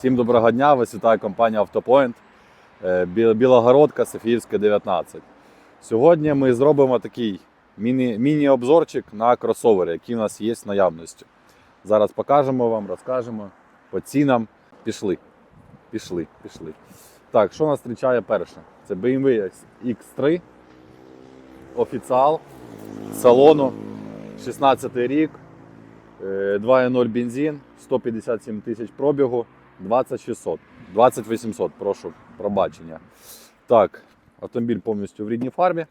Всім доброго дня, вас вітає компанія Автопоінт е, Білогородка, Софіївська, 19. Сьогодні ми зробимо такий міні- міні-обзорчик на кросовери, які у нас є в наявності. Зараз покажемо вам, розкажемо по цінам. Пішли. Пішли, пішли. Так, що нас зустрічає перше? Це BMW X3, офіціал салону, 16 рік, е, 2.0 бензин, 157 тисяч пробігу. 2600, 2800, прошу пробачення. Так, автомобіль повністю в рідній фарбі.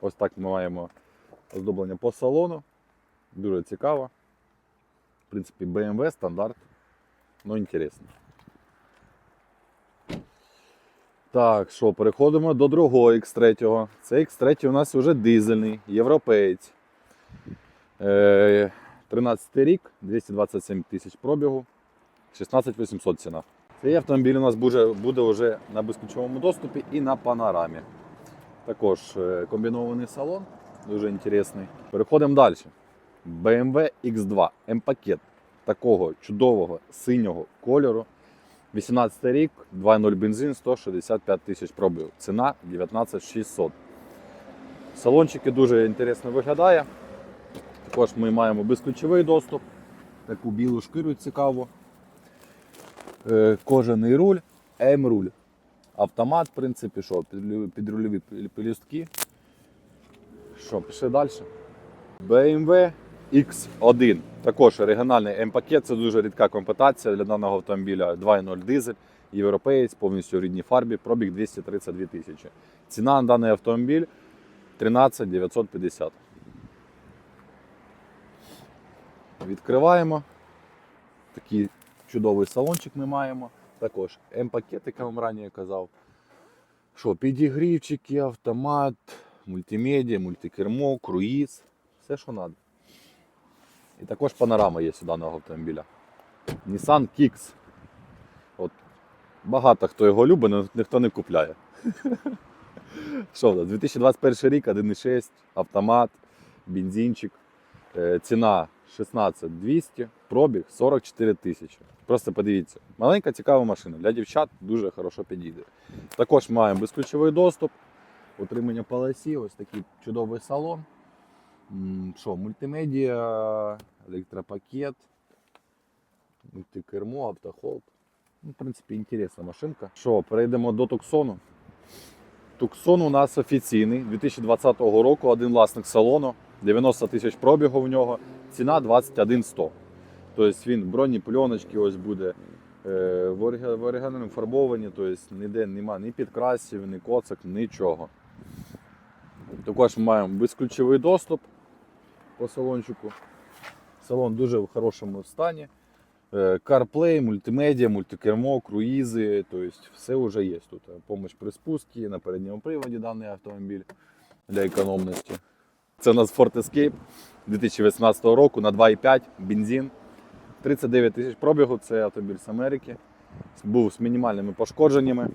Ось так ми маємо оздоблення по салону. Дуже цікаво. В принципі, BMW стандарт. Ну, інтересно. Так, що, переходимо до другого X3. Це X3 у нас вже дизельний, європеєць. Е, 13 рік, 227 тисяч пробігу. 16800 ціна. Цей автомобіль у нас буде, буде вже на безключовому доступі і на панорамі. Також е, комбінований салон, дуже інтересний. Переходимо далі. BMW X2 М-пакет такого чудового синього кольору. 18 рік, 2.0 бензин, 165 тисяч пробив. Ціна 19600. Салончики дуже інтересно виглядає. Також ми маємо безключовий доступ, таку білу шкіру цікаву. Е, кожаний руль, М-руль. Автомат, в принципі, що, підрульові пі- пелюстки. Що, пішли далі. BMW X1. Також оригінальний М-пакет, це дуже рідка комплектація для даного автомобіля. 2.0 дизель, європеєць, повністю в рідній фарбі, пробіг 232 тисячі. Ціна на даний автомобіль 13 950. Відкриваємо. Такий чудовий салончик ми маємо. Також М-пакет, як я вам раніше казав. Що, підігрівчики, автомат, мультимедіа, мультикермо, круїз, все, що треба. І також панорама є у даного автомобіля. Nissan Kicks. От, багато хто його любить, але ніхто не купляє. Що 2021 рік, 1.6, автомат, бензинчик. Е, Ціна 16 200, пробіг 44 тисячі. Просто подивіться, маленька цікава машина. Для дівчат дуже хорошо підійде. Також маємо безключовий доступ, утримання полосі, ось такий чудовий салон. Що, мультимедіа, електропакет, мультикермо, автохолд. Ну, в принципі, інтересна машинка. Що, перейдемо до Туксону. Туксон у нас офіційний 2020 року, один власник салону, 90 тисяч пробігу в нього, ціна 21 100. Тобто він броні пленочки ось буде е, в оригінальному фарбовані, тобто ніде нема ні підкрасів, ні коцок, нічого. Також ми маємо безключовий доступ по салончику. Салон дуже в хорошому стані. Е, CarPlay, мультимедіа, мультикермо, круїзи, тобто все вже є тут. Помощь при спуску на передньому приводі даний автомобіль для економності. Це у нас Ford Escape 2018 року на 2,5 бензин. 39 тисяч пробігу, це автомобіль з Америки. Був з мінімальними пошкодженнями.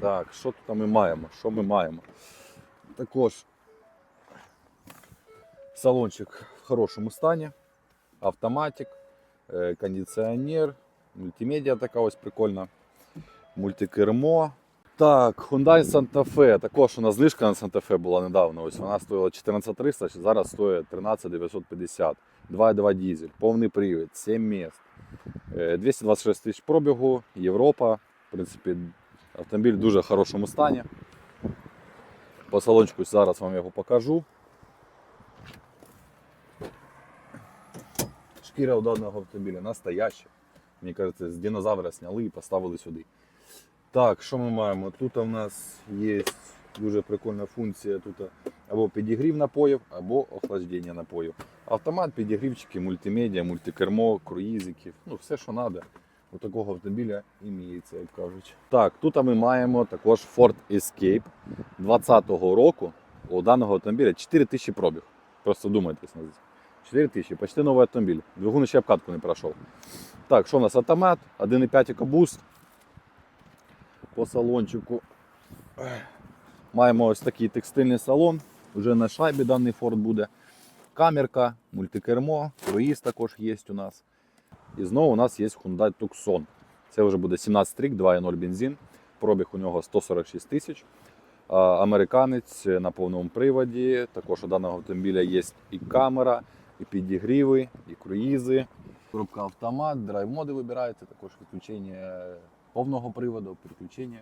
Так, що тут ми маємо? Що ми маємо? Також салончик в хорошому стані, автоматик, е, кондиціонер, мультимедіа така ось прикольна, мультикермо. Так, Hyundai Santa Fe. Також у нас знижка на Santa Fe була недавно. Ось вона стоїла 14300, зараз стоїть 13950. 2.2 дизель, повний привід, 7 міст. Е, 226 тисяч пробігу, Європа. В принципі, автомобіль в дуже хорошому стані. По салончику зараз вам його покажу. Шкіра у даного автомобіля настояща. Мені кажеться, з динозавра зняли і поставили сюди. Так, що ми маємо? Тут у нас є дуже прикольна функція. Тут або підігрів напоїв, або охлаждення напоїв. Автомат, підігрівчики, мультимедіа, мультикермо, круїзики, ну все, що треба. У такого автомобіля іміється, як кажуть. Так, тут ми маємо також Ford Escape 2020 року. У даного автомобіля 4 тисячі пробіг. Просто це. 4 тисячі, почти новий автомобіль. Двигун ще обкатку не пройшов. Так, що у нас автомат, 1,5 EcoBoost. По салончику. Маємо ось такий текстильний салон. Вже на шайбі даний Ford буде. Камерка, мультикермо, круїз також є у нас. І знову у нас є Hyundai Tucson. Це вже буде 17 рік, 2.0 бензин. Пробіг у нього 146 тисяч. Американець на повному приводі. Також у даного автомобіля є і камера, і підігріви, і круїзи. Коробка автомат, драйв-моди вибираєте, також відключення повного приводу, переключення.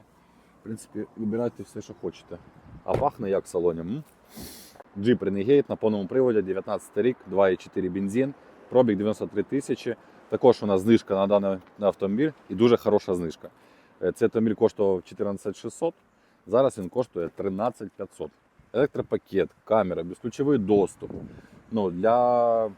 В принципі, вибирайте все, що хочете. А пахне як в салоні. М? Jeep Renegade на повному приводі, 19 рік, 2,4 бензин, пробіг 93 тисячі. Також у нас знижка на даний автомобіль і дуже хороша знижка. Е, Цей автомобіль коштував 14600, зараз він коштує 13500. Електропакет, камера, безключовий доступ. Ну, для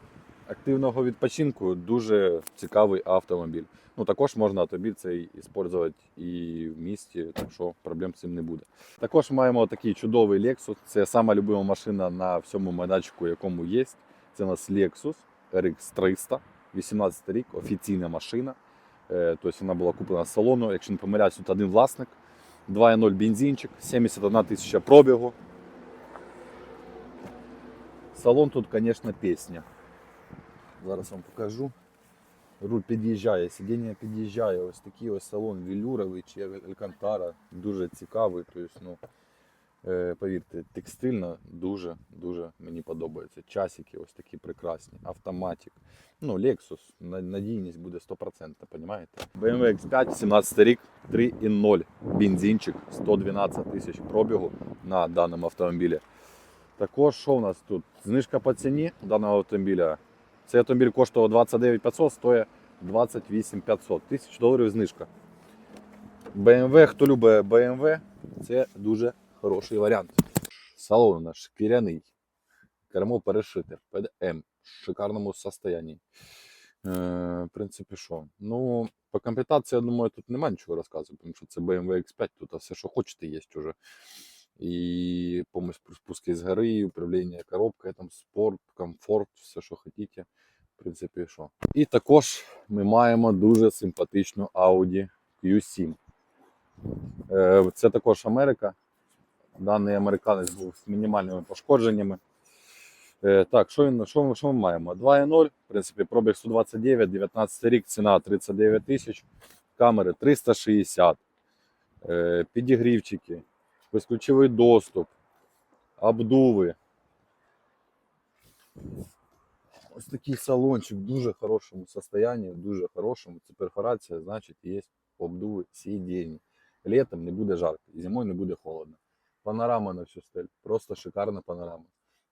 активного відпочинку дуже цікавий автомобіль. Ну, також можна автомобіль цей використовувати і в місті, так що проблем з цим не буде. Також маємо такий чудовий Lexus. Це сама любима машина на всьому майданчику, якому є. Це у нас Lexus RX 300, 18 рік, офіційна машина. Е, Тобто вона була куплена з салону. Якщо не помиляюсь, тут один власник. 2.0 бензинчик, 71 тисяча пробігу. Салон тут, звісно, пісня. Зараз вам покажу. Руль під'їжджає, сидіння під'їжджає. Ось такий ось салон велюровий чи Алькантара. Дуже цікавий. Тобто, ну, е, повірте, текстильно дуже дуже мені подобається. Часики ось такі прекрасні, автоматик. Ну, Lexus, надійність буде 100%, розумієте? BMW X5, 17 рік, 3.0, бензинчик, 112 тисяч пробігу на даному автомобілі. Також що у нас тут? Знижка по ціні даного автомобіля. Цей автомобіль коштував 29 500, стоїть 28 500. Тисяч доларів знижка. BMW, хто любить BMW, це дуже хороший варіант. Салон у нас шкіряний. Кермо перешите, PDM в шикарному состоянні. Е, в принципі, що? Ну, по комплектації, я думаю, тут немає нічого розказувати, тому що це BMW X5, тут все, що хочете, є вже. І помощь при спуску з гори, і управління коробкою, там спорт, комфорт, все, що хочете. В принципі, що. І також ми маємо дуже симпатичну Audi Q7. Е, Це також Америка. Даний американець був з мінімальними пошкодженнями. Е, Так, що, що, що ми маємо? 2.0, в принципі, пробіг 129, 19 рік, ціна 39 тисяч, камери 360, е, підігрівчики, безключовий доступ, обдуви. Ось такий салончик в дуже хорошому состоянні, в дуже хорошому. Це перфорація, значить, є обдуви сидінь. Літом не буде жарко, і зимою не буде холодно. Панорама на всю стель. Просто шикарна панорама.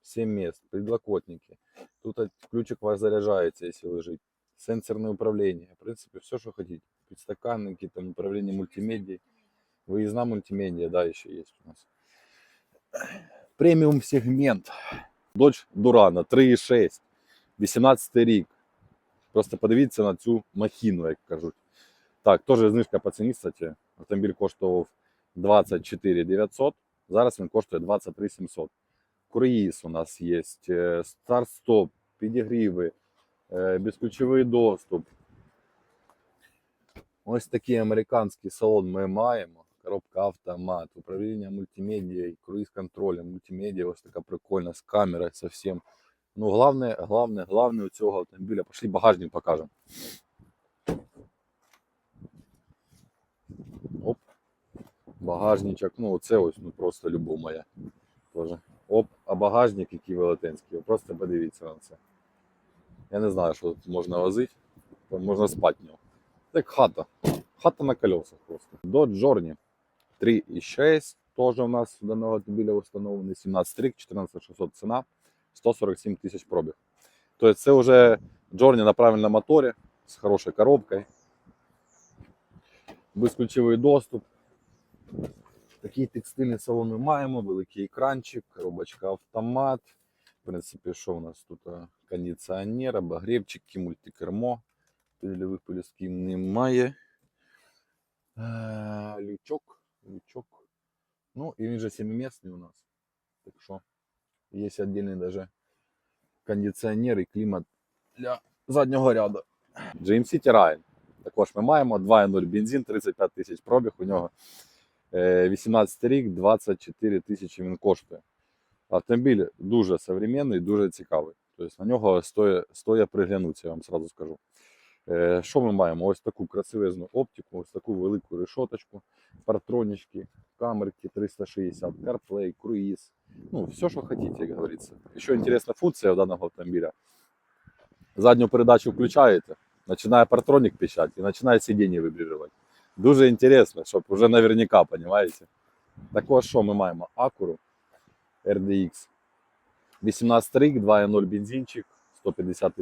7 мест, подлокотники. Тут от- ключик у вас заряджається, якщо лежить. Сенсорне управління. В принципі, все, що хотите. Підстаканники, там, управління мультимедією. Виїзна мультимедіа, да, ще є у нас. Преміум сегмент. Дочь Дурана 3,6. 18 рік. Просто подивіться на цю махіну, як кажуть. Так, теж знижка по ціні, кстати. Автомобіль коштував 24 900, зараз він коштує 23 700. Круїз у нас є, е, старт-стоп, підігріви, е, безключовий доступ. Ось такий американський салон ми маємо. Коробка автомат, управління мультимедією, круїз контролем, мультимедіа, ось така прикольна з камерою совсем. Ну, головне, головне, головне у цього автомобіля. Пошли багажник покажемо. Оп. Багажничок. Ну, це ось ну, просто любов моя. Тоже. Оп, а багажник, який велетенський. Просто подивіться на це. Я не знаю, що тут можна возити. Там можна спати в нього. Як хата. Хата на колесах просто. Dodge Journey 3,6. Теж у нас у даного автомобіля встановлений 17 рік, 14600 ціна, 147 тисяч пробіг. Тобто це вже Journey на правильному моторі з хорошою коробкою. Безключовий доступ. Такий текстильний салон ми маємо, великий екранчик, коробочка автомат. В принципі, що у нас тут? а, Кондиціонер, обогрівчики, мультикермо. Пильових полісків немає. Е, Лючок, Лючок. Ну, і він же семимісний у нас. Так що є віддільний даже кондиціонер і клімат для заднього ряду. GMC Terrain. Також ми маємо 2.0 бензин, 35 тисяч пробіг у нього. Е, 18 рік, 24 тисячі він коштує. Автомобіль дуже современний, дуже цікавий. Тобто на нього стоїть приглянутися, я вам сразу скажу. Е, Що ми маємо? Ось таку красивезну оптику, ось таку велику решоточку, партронички, камерки 360, CarPlay, круїз. Ну, все, що хотите, як говориться. Ще інтересна функція у даного автомобіля. Задню передачу включаєте, починає партронік пищати і починає сидіння вибріжувати. Дуже інтересно, щоб вже наверняка, понимаете? Також що ми маємо? Acura RDX 18 рік, 2.0 бензинчик, 150,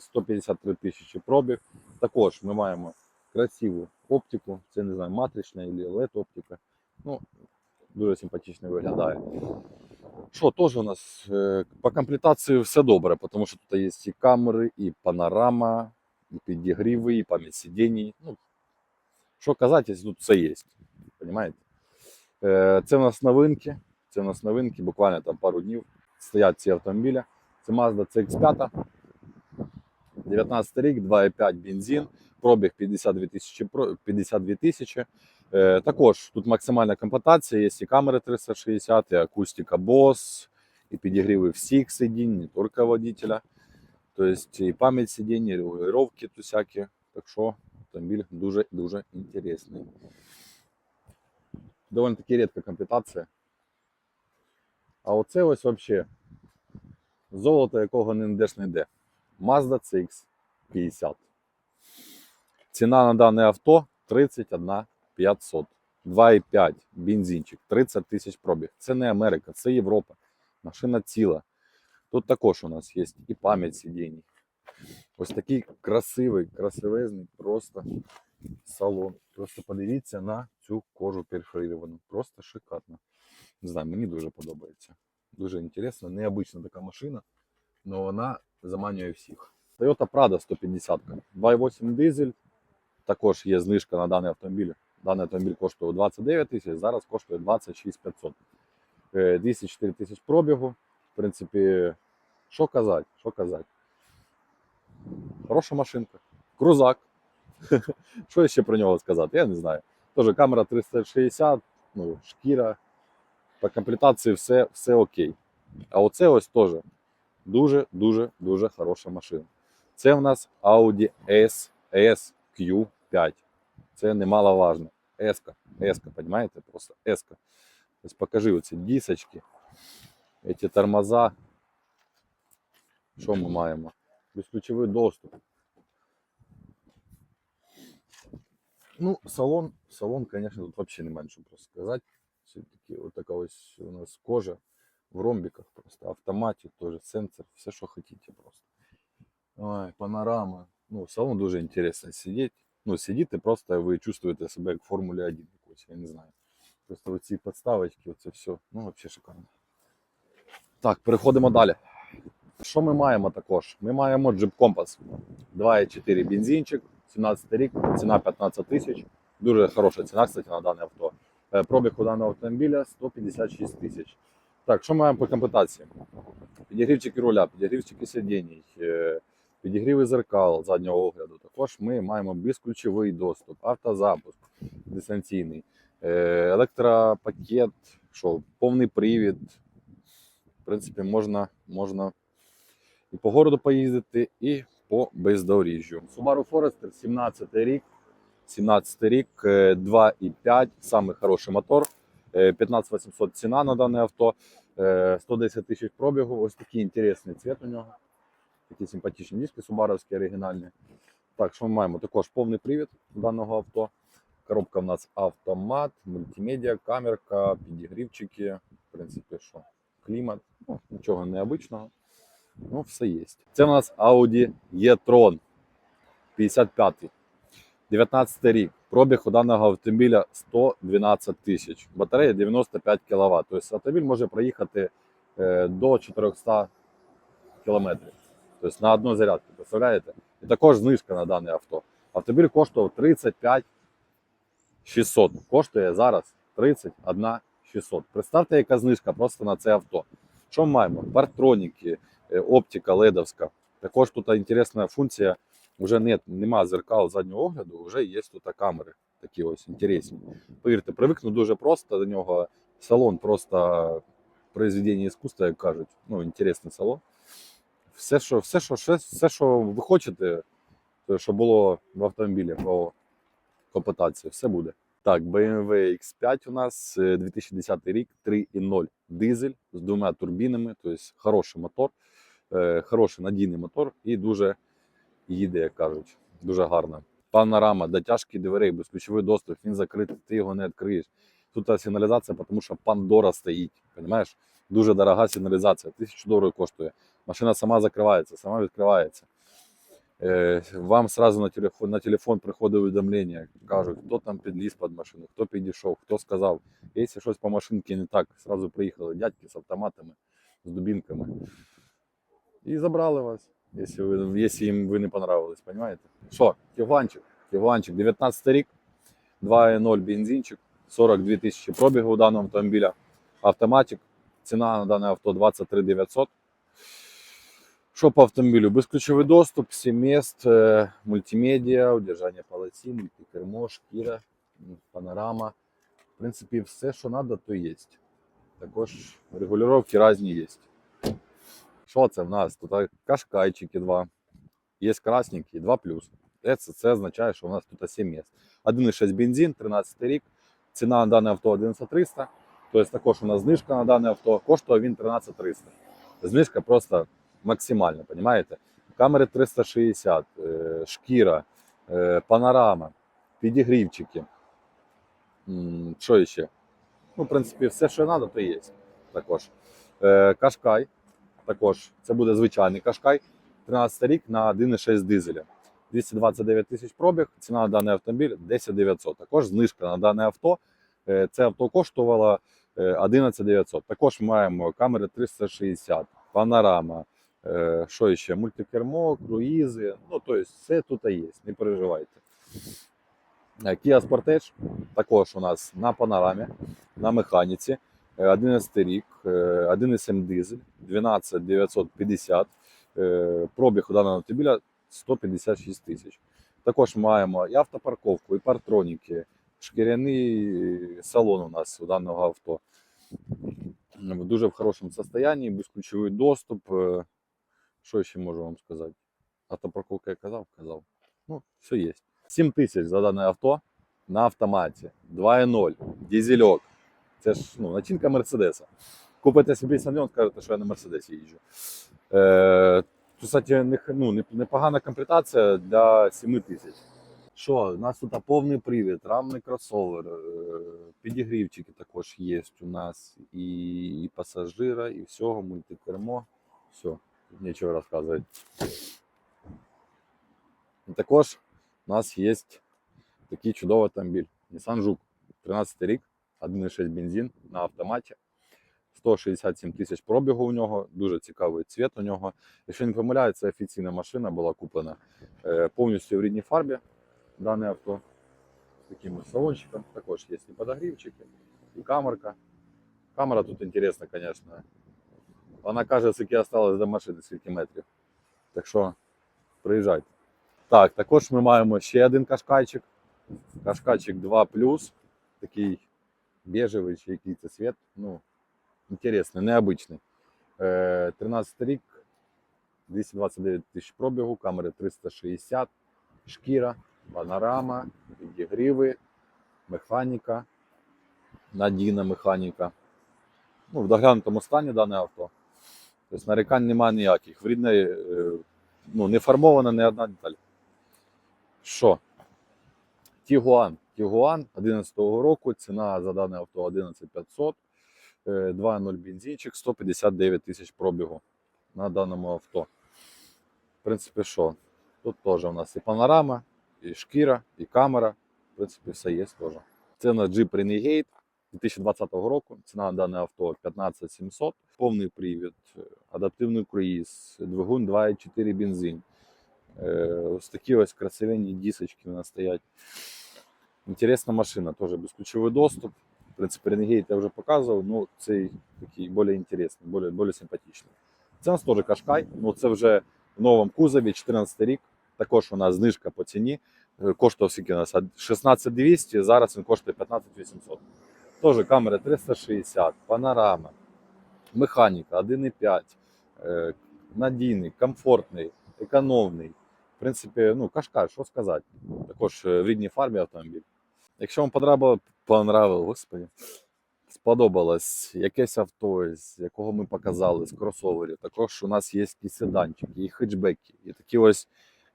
153 тисячі пробіг. Також ми маємо красиву оптику, це не знаю, матрична або LED оптика. Ну, дуже симпатично виглядає. Що, теж у нас е, по комплектації все добре, тому що тут є і камери, і панорама, і підігріви, і пам'ять сидінь. Ну, що казати, тут все є. Понимаєте? Е, Це у нас новинки. Це у нас новинки, буквально там пару днів стоять ці автомобілі. Це Mazda CX5. 19 рік, 2,5 бензин, пробіг 52 тисячі. про- 52 тисячі. Е, також тут максимальна комплектація, є і камери 360, і акустика Bose, і підігріви всіх сидінь, не тільки водителя. Тобто і пам'ять сидінь, і регулювання тут всякі. Так що автомобіль дуже-дуже інтересний. Доволі таки рідка комплектація. А оце ось взагалі золото, якого не деш не йде. Mazda CX-50. Ціна на дане авто 31 500. 2,5 бензинчик, 30 тисяч пробіг. Це не Америка, це Європа. Машина ціла. Тут також у нас є і пам'ять сидінь. Ось такий красивий, красивезний просто салон. Просто подивіться на цю кожу перфорировану. Просто шикарно. Не знаю, мені дуже подобається. Дуже інтересно, необычна така машина, але вона заманює всіх. Toyota Prado 150. 2,8 дизель. Також є знижка на даний автомобіль. Даний автомобіль коштує 29 тисяч, зараз коштує 26 500. Е, 204 тисяч пробігу. В принципі, що казати? Що казати? Хороша машинка. Крузак. Що ще про нього сказати? Я не знаю. Тоже камера 360, ну, шкіра. По комплектації все, все окей. А оце ось теж дуже-дуже дуже хороша машина. Це в нас Audi S, SQ5. Це немаловажно. S-ка, S-ка, понимаете? Просто S-ка. Тобто покажи оці дісочки, ці тормоза. Що ми маємо? Безключовий доступ. Ну, салон, салон, конечно, тут вообще немає що просто сказати. Все-таки вот така ось у нас кожа в ромбиках просто. Автоматик тоже, сенсор, все, що хотите просто. Ой, панорама. Ну, салон дуже інтересно сидіти. Ну, сидіти просто ви чувствуєте себе як в Формулі 1 якось, я не знаю. Просто оці подставочки, оце все. Ну, взагалі шикарно. Так, переходимо далі. Що ми маємо також? Ми маємо Jeep Compass 2,4 бензинчик, 17 рік, ціна 15 тисяч. Дуже хороша ціна, кстати, на дане авто. Е, Пробіг у даного автомобіля 156 тисяч. Так, що маємо по комплектації? Підігрівчики руля, підігрівчики сидінь, е, підігріви зеркал заднього огляду. Також ми маємо безключовий доступ, автозапуск дистанційний, е, електропакет, що повний привід. В принципі, можна, можна і по городу поїздити, і по бездоріжжю. Subaru Forester 17 рік. 17 рік, е, 2,5, самий хороший мотор. е, 15800 ціна на дане авто, е, 110 тисяч пробігу. Ось такий інтересний цвіт у нього. Такі симпатичні диски субаровські оригінальні. Так, що ми маємо? Також повний привід даного авто. Коробка в нас автомат, мультимедіа, камерка, підігрівчики. В принципі, що? Клімат, ну, нічого необичного. Ну, все є. Це у нас Audi e-tron 55 19 рік. Пробіг у даного автомобіля 112 тисяч. Батарея 95 кВт. Тобто автомобіль може проїхати е, до 400 км. Тобто на одну зарядку, представляєте? І також знижка на дане авто. Автомобіль коштував 35 600. Коштує зараз 31 600. Представте, яка знижка просто на це авто. Що ми маємо? Партроніки, е, оптика ледовська. Також тут інтересна функція. Вже нет, нема зеркал заднього огляду, вже є тут камери такі ось інтересні. Повірте, привикну дуже просто до нього. Салон просто произведення іскусства, як кажуть. Ну, інтересний салон. Все, що, все, що, все, все, що ви хочете, що було в автомобілі по комплектації, все буде. Так, BMW X5 у нас е, 2010 рік, 3.0 дизель з двома турбінами, тобто хороший мотор, е, хороший надійний мотор і дуже їде, як кажуть, дуже гарно. Панорама, дотяжки дверей, безключовий доступ, він закритий, ти його не відкриєш. Тут сигналізація, тому що Пандора стоїть. Розумієш? Дуже дорога сигналізація, тисячу доларів коштує. Машина сама закривається, сама відкривається. Е, Вам сразу на телефон, на телефон приходить увідомлення, кажуть, хто там підліз під машину, хто підійшов, хто сказав. Якщо щось по машинці не так, сразу приїхали дядьки з автоматами, з дубінками. І забрали вас, якщо, ви, якщо їм ви не понравились, розумієте? Що, Тігуанчик, Тігуанчик, 19 рік, 2.0 бензинчик, 42 тисячі пробігу у даного автомобіля, автоматик, ціна на дане авто 23 900. Що по автомобілю? Безключовий доступ, 7 міст, е, мультимедіа, удержання полоси, мультикермо, шкіра, панорама. В принципі, все, що треба, то є. Також регулювання різні є. Що це в нас? Тут кашкайчики 2. Є красненькі, 2 плюс. Це, це означає, що у нас тут 7 місць. 1,6 бензин, 13 рік. Ціна на дане авто 11300. Тобто також у нас знижка на дане авто. Коштує він 13300. Знижка просто максимальна, розумієте? Камери 360, е, шкіра, е, панорама, підігрівчики. Що ще? Ну, в принципі, все, що треба, то є. Також. Е, Кашкай. Також це буде звичайний кашкай. 13 рік на 1,6 дизеля. 229 тисяч пробіг. Ціна на даний автомобіль 10 900. Також знижка на дане авто. Е, Це авто коштувало е, 11 900. Також маємо камери 360, панорама. е, Що ще? Мультикермо, круїзи. Ну, тобто, все тут є, не переживайте. Е, Kia Sportage також у нас на панорамі, на механіці. Е, 11 рік, е, 1,7 дизель, 12 950. Е, Пробіг у даного автомобіля 156 тисяч. Також маємо і автопарковку, і партроніки, шкіряний салон у нас у даного авто. В дуже в хорошому стані, безключовий доступ. Е, Що ще можу вам сказати? Автопарковка я казав, казав. Ну, все є. 7 тисяч за дане авто на автоматі. 2.0, дізельок. Це ж ну, начинка Мерседеса. Купите собі саньон, скажете, що я на Мерседесі їжджу. Е, тут, кстати, не, ну, непогана комплектація для 7 тисяч. Що, у нас тут повний привід, рамний кросовер, е, підігрівчики також є у нас, і, і пасажира, і всього, мультикермо. Все, нічого розказувати. Також у нас є такий чудовий автомобіль. Nissan Juke, 13 рік, 1,6 бензин на автоматі. 167 тисяч пробігу у нього, дуже цікавий цвіт у нього. Якщо не помиляю, це офіційна машина була куплена е, повністю в рідній фарбі. Дане авто з таким салончиком. Також є і подогрівчики, і камерка. Камера тут інтересна, звісно. Вона каже, скільки осталось до машини, скільки метрів. Так що приїжджайте. Так, також ми маємо ще один кашкайчик. Кашкайчик 2 такий бежевий чи який це цвіт. Ну, інтересний, необычний. Е, 13 рік, 229 тисяч пробігу, камери 360, шкіра, панорама, підігріви, механіка, надійна механіка. Ну, в доглянутому стані дане авто. Тобто нарікань немає ніяких. В рідне, е, ну, не фармована ні одна деталь. Що? Тігуан. Тігуан 11-го року, ціна за дане авто 11500, е, 2.0 бензинчик, 159 тисяч пробігу на даному авто. В принципі, що? Тут теж у нас і панорама, і шкіра, і камера. В принципі, все є теж. Це на Jeep Renegade 2020 року. Ціна на дане авто 15700, повний привід, е, адаптивний круїз, двигун 2.4 бензин. Е, Ось такі ось красивенні дісочки у нас стоять. Інтересна машина, теж безключовий доступ. В принципі, Renegade я вже показував, ну цей такий більш інтересний, більш, більш симпатичний. Це у нас теж Кашкай, ну це вже в новому кузові, 14 рік. Також у нас знижка по ціні. Е, Коштував скільки у нас 16200, зараз він коштує 15800. Теж камери 360, панорама, механіка 1,5, е, надійний, комфортний, економний. В принципі, ну, Кашкай, що сказати. Також е, в рідній фармі автомобіль. Якщо вам подобало, понравилось, господи, сподобалось якесь авто, з якого ми показали, з кросоверів. Також у нас є і седанчики, і хетчбеки, і такі ось,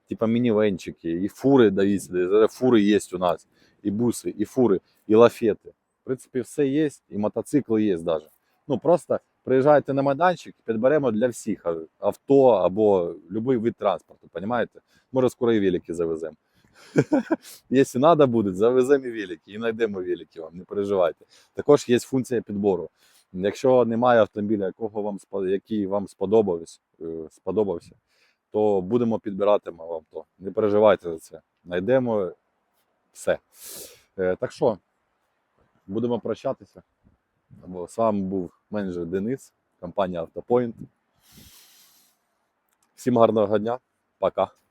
типа мінівенчики, і фури, дивіться, фури є у нас, і буси, і фури, і лафети. В принципі, все є, і мотоцикли є навіть. Ну просто приїжджайте на майданчик, підберемо для всіх авто або будь-який вид транспорту, розумієте? Може, скоро і велики завеземо. Якщо треба буде, завеземо велики, і знайдемо велики вам, не переживайте. Також є функція підбору. Якщо немає автомобіля, якого вам який вам сподобався, е, сподобався, то будемо підбирати вам то. Не переживайте за це. Знайдемо все. Е, Так що, будемо прощатися. З вами був менеджер Денис, компанія Автопоінт. Всім гарного дня. Пока.